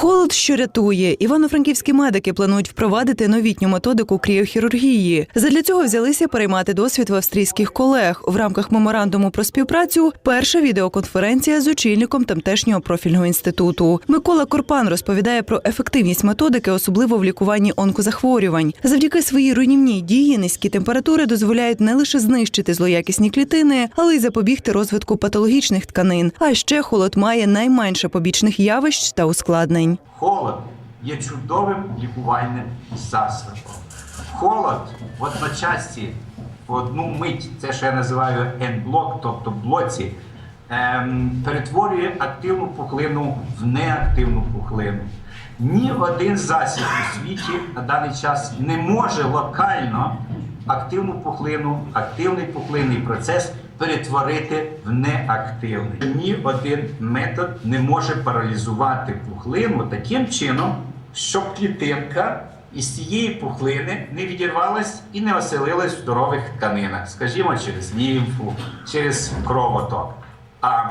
Холод, що рятує. Івано-франківські медики планують впровадити новітню методику кріохірургії. Задля цього взялися переймати досвід в австрійських колег. В рамках меморандуму про співпрацю перша відеоконференція з очільником тамтешнього профільного інституту. Микола Корпан розповідає про ефективність методики, особливо в лікуванні онкозахворювань. Завдяки своїй руйнівній дії низькі температури дозволяють не лише знищити злоякісні клітини, але й запобігти розвитку патологічних тканин. А ще холод має найменше побічних явищ та ускладнень. Холод є чудовим лікувальним засобом. Холод в одночасті, в одну мить, це що я називаю енблок, тобто блоці, ем, перетворює активну пухлину в неактивну пухлину. Ні один засіб у світі на даний час не може локально активну пухлину, активний пухлинний процес перетворити в неактивний. Ні один метод не може паралізувати пухлину таким чином, щоб клітинка із цієї пухлини не відірвалась і не оселилась в здорових тканинах, скажімо, через лімфу, через кровоток. А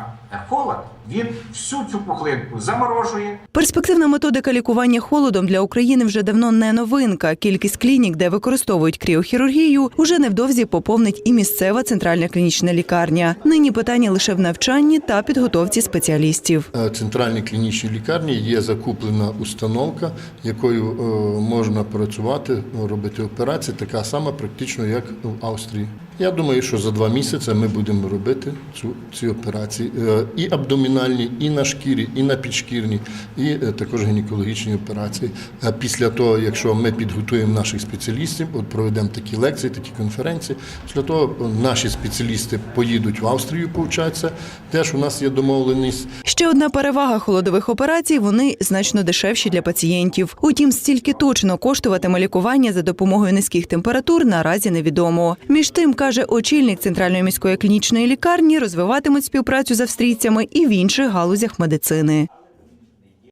холод він всю цю пухлинку заморожує, Перспективна методика лікування холодом для України вже давно не новинка. Кількість клінік, де використовують кріохірургію, уже невдовзі поповнить і місцева центральна клінічна лікарня. Нині питання лише в навчанні та підготовці спеціалістів. Е, Центральній клінічній лікарні є закуплена установка, якою е, можна працювати, робити операції, така сама практично, як в Австрії. Я думаю, що за два місяці ми будемо робити цю, ці операції Е, і абдомінальні, і на шкірі, і на підшкірні, і е, також гінекологічні операції. Е, Після того, якщо ми підготуємо наших спеціалістів, от проведемо такі лекції, такі конференції, після того наші спеціалісти поїдуть в Австрію повчатися. Теж у нас є домовленість. Ще одна перевага холодових операцій вони значно дешевші для пацієнтів. Утім, стільки точно коштуватиме лікування за допомогою низьких температур наразі невідомо. Між тим, каже очільник центральної міської клінічної лікарні, розвиватимуть співпрацю з австрійцями і в інших галузях медицини.